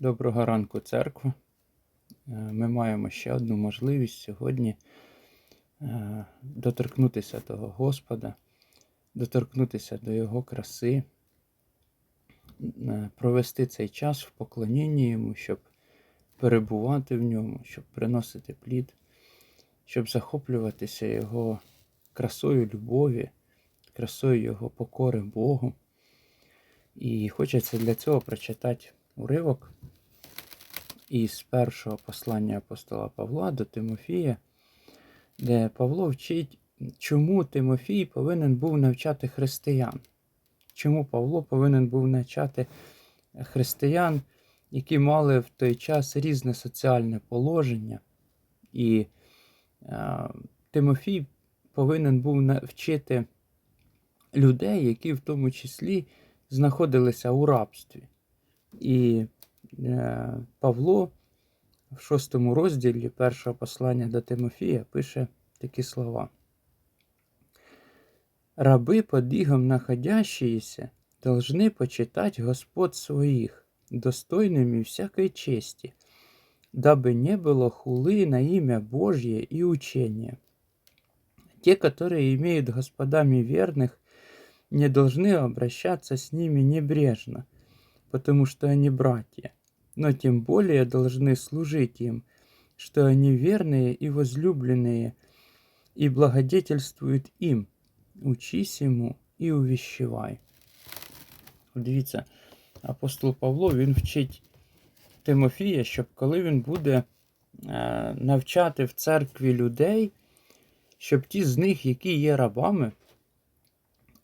Доброго ранку, церква. Е, Ми маємо ще одну можливість сьогодні е, доторкнутися до Господа, доторкнутися до Його краси, е, провести цей час в поклонінні Йому, щоб перебувати в ньому, щоб приносити плід, щоб захоплюватися Його красою любові, красою Його покори Богу. І хочеться для цього прочитати уривок із першого послання апостола Павла до Тимофія, де Павло вчить, чому Тимофій повинен був навчати християн. Чому Павло повинен був навчати християн, які мали в той час різне соціальне положення. І е, Тимофій повинен був навчити людей, які в тому числі знаходилися у рабстві. І Павло в шостому розділі першого послання до Тимофія пише такі слова. Раби, под игом находящиеся, должны почитать Господ своих, достойными всякой чести, дабы не было хулы на имя Божье и учения. Те, которые имеют господами верных, не должны обращаться с ними небрежно, потому что они братья, но тем более должны служить им, что они верные и возлюбленные, и благодетельствуют им. Учись йому і увіщувай. Дивіться, апостол Павло він вчить Тимофія, щоб коли він буде е, навчати в церкві людей, щоб ті з них, які є рабами,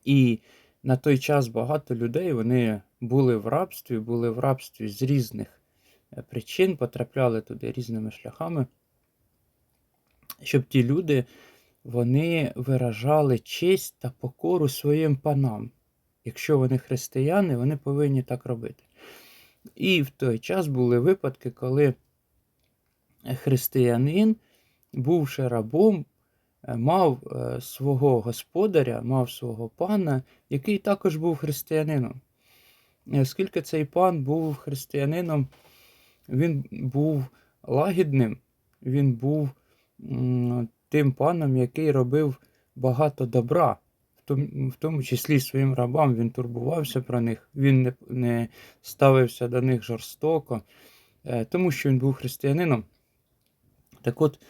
і на той час багато людей вони були в рабстві, були в рабстві з різних е, причин, потрапляли туди різними шляхами, щоб ті люди вони виражали честь та покору своїм панам. Якщо вони християни, вони повинні так робити. І в той час були випадки, коли християнин, бувши рабом, е, мав е, свого господаря, мав свого пана, який також був християнином. Оскільки цей пан був християнином, він був лагідним, він був тим паном, який робив багато добра, в тому, числі своїм рабам. Він турбувався про них, він не, ставився до них жорстоко, е, тому що він був християнином. Так от,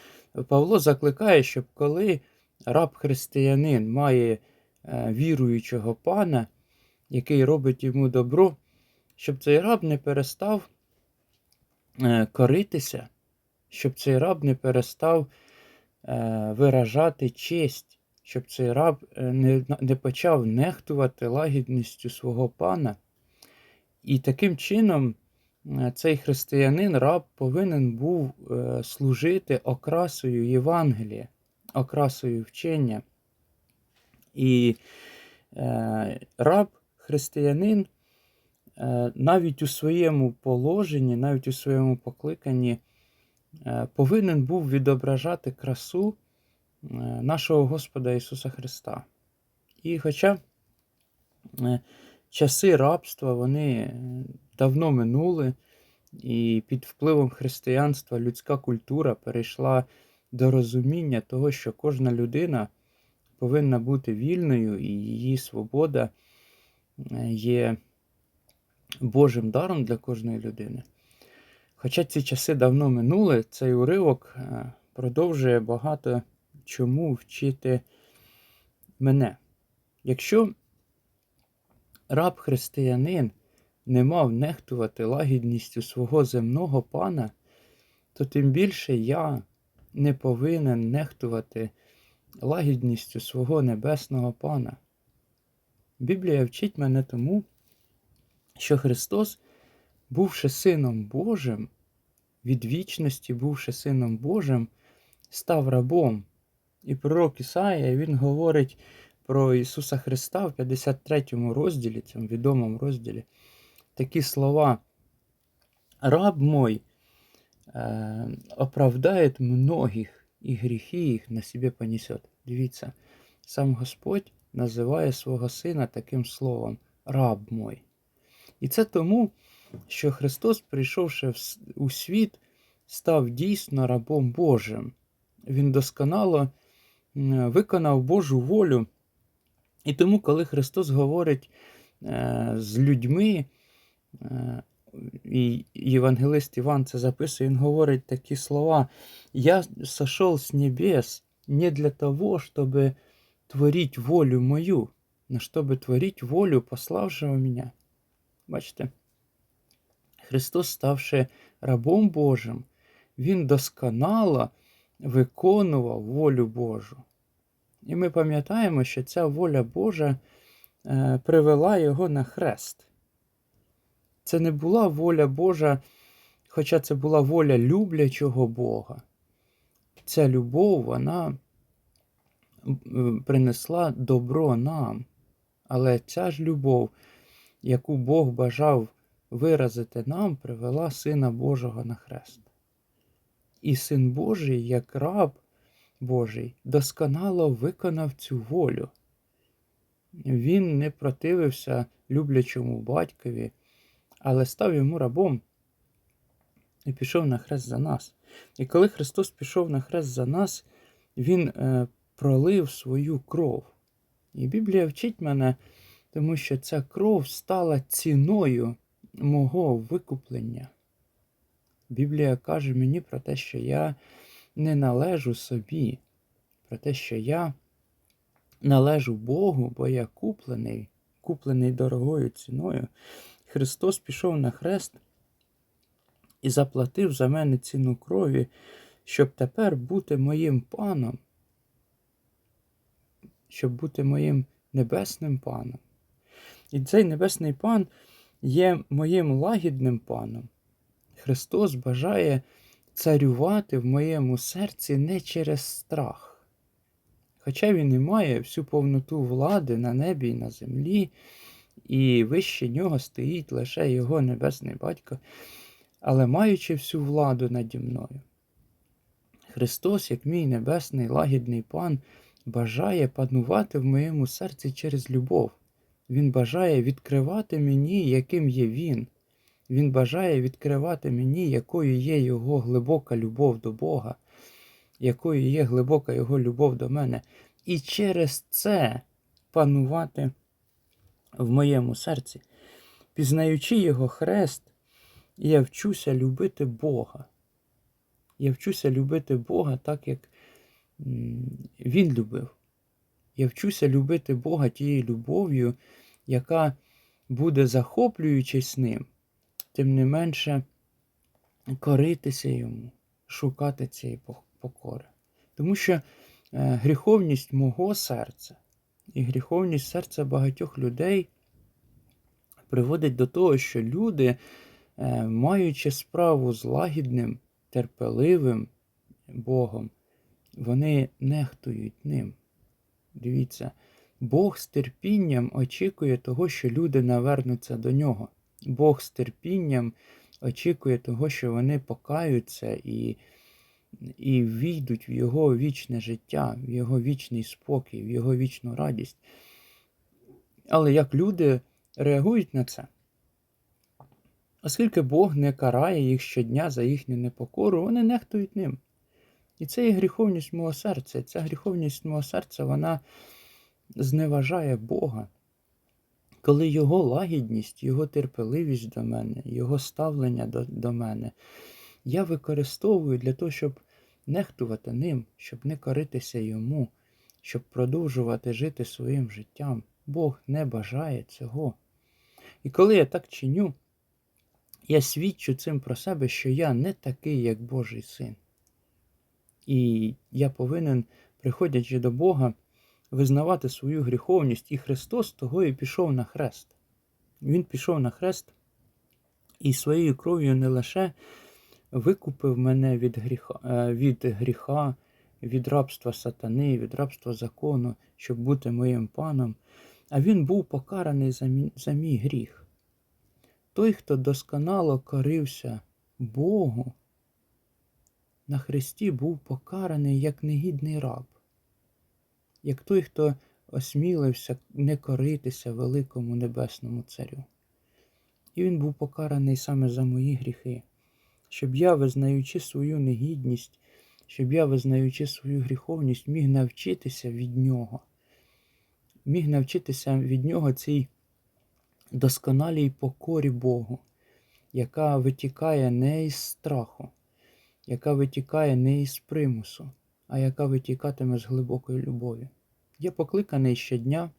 Павло закликає, щоб коли раб-християнин має е, віруючого пана, який робить йому добро, щоб цей раб не перестав коритися, щоб цей раб не перестав е, виражати честь, щоб цей раб е, не, не почав нехтувати лагідністю свого пана. І таким чином е, цей християнин, раб, повинен був е, служити окрасою Євангелія, окрасою вчення. І е, раб, християнин, е, навіть у своєму положенні, навіть у своєму покликанні, е, повинен був відображати красу е, нашого Господа Ісуса Христа. І хоча е, часи рабства вони е, давно минули, і під впливом християнства людська культура перейшла до розуміння того, що кожна людина повинна бути вільною, і її свобода е, є Божим даром для кожної людини. Хоча ці часи давно минули, цей уривок е, продовжує багато чому вчити мене. Якщо раб-християнин не мав нехтувати лагідністю свого земного пана, то тим більше я не повинен нехтувати лагідністю свого небесного пана. Біблія вчить мене тому, що Христос, бувши Сином Божим, від вічності, бувши Сином Божим, став рабом. І пророк Ісаїя він говорить про Ісуса Христа в 53 розділі, цьому відомому розділі, такі слова. Раб мой е, оправдає многих, і гріхи їх на себе понесет. Дивіться, сам Господь називає свого сина таким словом раб мой. І це тому, що Христос, прийшовши у світ, став дійсно рабом Божим. Він досконало виконав Божу волю. І тому, коли Христос говорить е, з людьми, е, і Євангелист Іван це записує, він говорить такі слова: Я сошел з небес не для того, щоб творить волю мою, но щоб творить волю пославшего меня. Бачите? Христос, ставши рабом Божим, Він досконало виконував волю Божу. І ми пам'ятаємо, що ця воля Божа е, привела його на хрест. Це не була воля Божа, хоча це була воля люблячого Бога. Ця любов, вона принесла добро нам. Але ця ж любов, яку Бог бажав виразити нам, привела Сина Божого на хрест. І Син Божий, як раб Божий, досконало виконав цю волю. Він не противився люблячому батькові, але став йому рабом і пішов на хрест за нас. І коли Христос пішов на хрест за нас, Він е, пролив свою кров. І Біблія вчить мене, тому що ця кров стала ціною мого викуплення. Біблія каже мені про те, що я не належу собі, про те, що я належу Богу, бо я куплений, куплений дорогою ціною. Христос пішов на хрест і заплатив за мене ціну крові, щоб тепер бути моїм паном, щоб бути моїм небесним паном. І цей небесний пан є моїм лагідним паном. Христос бажає царювати в моєму серці не через страх. Хоча він і має всю повноту влади на небі і на землі, і вище нього стоїть лише його небесний батько, але маючи всю владу наді мною. Христос, як мій небесний лагідний пан, бажає панувати в моєму серці через любов. Він бажає відкривати мені, яким є Він. Він бажає відкривати мені, якою є його глибока любов до Бога, якою є глибока його любов до мене. І через це панувати в моєму серці. Пізнаючи його хрест, я вчуся любити Бога. Я вчуся любити Бога так, як Він любив. Я вчуся любити Бога тією любов'ю, яка буде захоплюючись ним, тим не менше коритися йому, шукати цієї покори. Тому що е, гріховність мого серця і гріховність серця багатьох людей приводить до того, що люди, е, маючи справу з лагідним, терпеливим Богом, вони нехтують ним. Дивіться, Бог з терпінням очікує того, що люди навернуться до нього. Бог з терпінням очікує того, що вони покаються і, і війдуть в Його вічне життя, в Його вічний спокій, в Його вічну радість. Але як люди реагують на це? Оскільки Бог не карає їх щодня за їхню непокору, вони нехтують ним. І це є гріховність мого серця. Ця гріховність мого серця, вона зневажає Бога. Коли Його лагідність, Його терпеливість до мене, Його ставлення до, до мене, я використовую для того, щоб нехтувати ним, щоб не коритися йому, щоб продовжувати жити своїм життям. Бог не бажає цього. І коли я так чиню, я свідчу цим про себе, що я не такий, як Божий син. І я повинен, приходячи до Бога, визнавати свою гріховність, і Христос того і пішов на хрест. Він пішов на хрест і своєю кров'ю не лише викупив мене від гріха, е, від гріха, від рабства сатани, від рабства закону, щоб бути моїм паном, а він був покараний за мій, за мій гріх. Той, хто досконало корився Богу, на Христі був покараний як негідний раб, як той, хто осмілився не коритися великому небесному царю. І він був покараний саме за мої гріхи, щоб я, визнаючи свою негідність, щоб я, визнаючи свою гріховність, міг навчитися від нього, міг навчитися від нього цій досконалій покорі Богу, яка витікає не із страху, яка витікає не із примусу, а яка витікатиме з глибокої любові. Я покликаний щодня,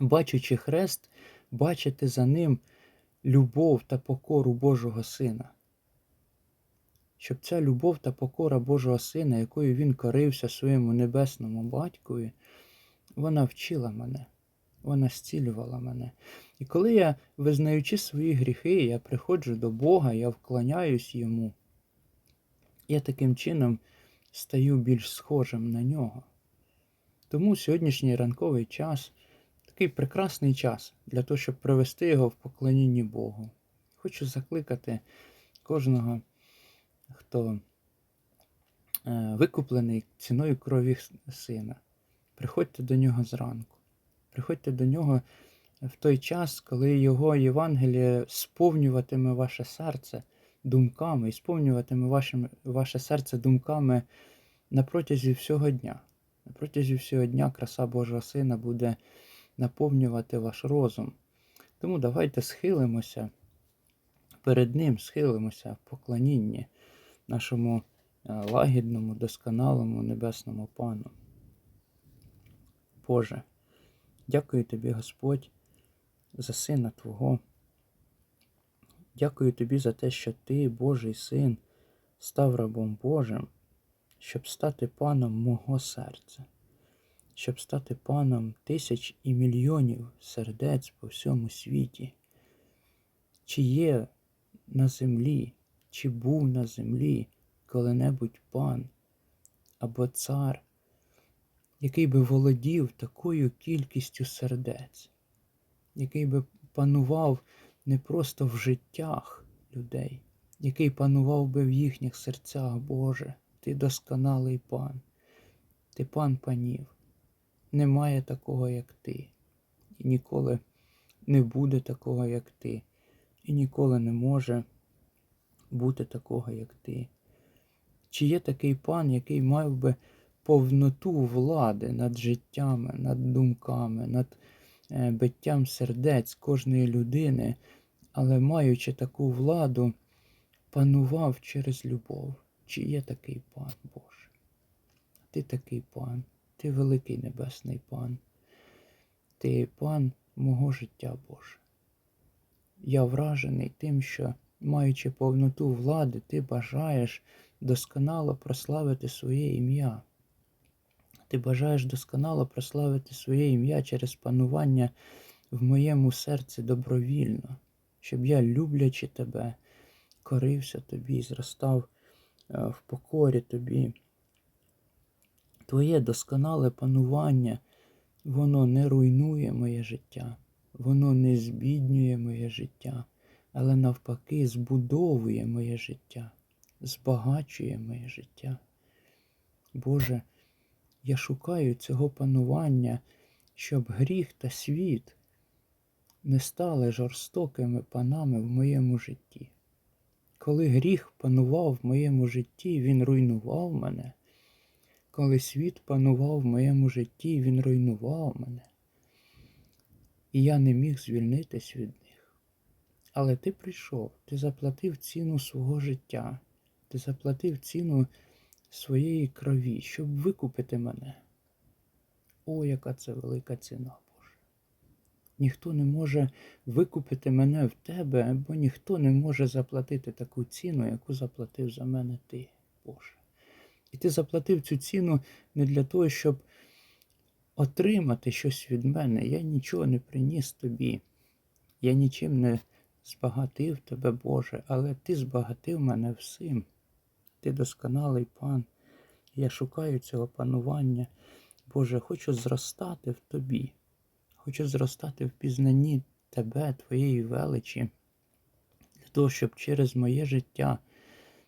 бачучи хрест, бачити за ним любов та покору Божого Сина. Щоб ця любов та покора Божого Сина, якою він корився своєму небесному батькові, вона вчила мене, вона зцілювала мене. І коли я, визнаючи свої гріхи, я приходжу до Бога, я вклоняюсь йому, я таким чином стаю більш схожим на нього. Тому сьогоднішній ранковий час такий прекрасний час для того, щоб привести його в поклонінні Богу. Хочу закликати кожного, хто е, викуплений ціною крові сина. Приходьте до нього зранку. Приходьте до нього в той час, коли його Євангеліє сповнюватиме ваше серце думками і сповнюватиме ваше, ваше серце думками на протязі всього дня. На протязі всього дня краса Божого Сина буде наповнювати ваш розум. Тому давайте схилимося перед Ним, схилимося в поклонінні нашому е, лагідному, досконалому небесному Пану. Боже, дякую тобі, Господь, за Сина Твого. Дякую тобі за те, що Ти, Божий Син, став рабом Божим, щоб стати паном мого серця, щоб стати паном тисяч і мільйонів сердець по всьому світі. Чи є на землі, чи був на землі коли-небудь пан або цар, який би володів такою кількістю сердець, який би панував не просто в життях людей, який панував би в їхніх серцях, Боже, ти досконалий пан, ти пан панів. Немає такого, як ти, і ніколи не буде такого, як ти, і ніколи не може бути такого, як ти. Чи є такий пан, який мав би повноту влади над життями, над думками, над е, биттям сердець кожної людини, але маючи таку владу, панував через любов? Чи є такий пан Боже? Ти такий пан, ти великий небесний пан, ти пан мого життя Боже. Я вражений тим, що, маючи повноту влади, ти бажаєш досконало прославити своє ім'я. Ти бажаєш досконало прославити своє ім'я через панування в моєму серці добровільно, щоб я, люблячи тебе, корився тобі, зростав е, в покорі тобі. Твоє досконале панування, воно не руйнує моє життя, воно не збіднює моє життя, але навпаки збудовує моє життя, збагачує моє життя. Боже, я шукаю цього панування, щоб гріх та світ не стали жорстокими панами в моєму житті. Коли гріх панував в моєму житті, він руйнував мене. Коли світ панував в моєму житті, він руйнував мене. І я не міг звільнитись від них. Але ти прийшов, ти заплатив ціну свого життя, ти заплатив ціну своєї крові, щоб викупити мене. О, яка це велика ціна. Ніхто не може викупити мене в тебе, бо ніхто не може заплатити таку ціну, яку заплатив за мене ти, Боже. І ти заплатив цю ціну не для того, щоб отримати щось від мене. Я нічого не приніс тобі. Я нічим не збагатив тебе, Боже, але ти збагатив мене всім. Ти досконалий пан. Я шукаю цього панування. Боже, хочу зростати в тобі. Хочу зростати в пізнанні Тебе, Твоєї величі, для того, щоб через моє життя,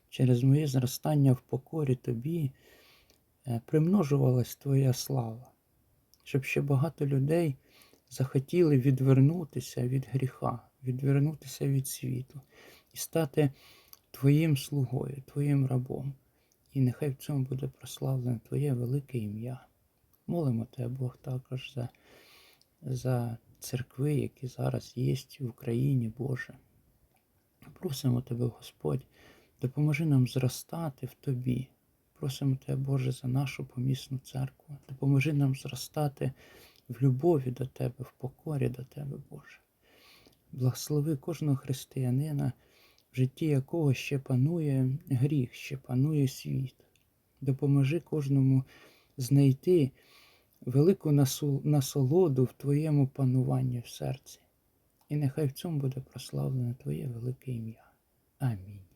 через моє зростання в покорі Тобі е, примножувалась Твоя слава, щоб ще багато людей захотіли відвернутися від гріха, відвернутися від світу і стати Твоїм слугою, Твоїм рабом. І нехай в цьому буде прославлене Твоє велике ім'я. Молимо Тебе, Бог, також за, за церкви, які зараз є в Україні, Боже. Просимо Тебе, Господь, допоможи нам зростати в Тобі. Просимо Тебе, Боже, за нашу помісну церкву. Допоможи нам зростати в любові до Тебе, в покорі до Тебе, Боже. Благослови кожного християнина, в житті якого ще панує гріх, ще панує світ. Допоможи кожному знайти велику насолоду в Твоєму пануванні в серці. І нехай в цьому буде прославлене Твоє велике ім'я. Амінь.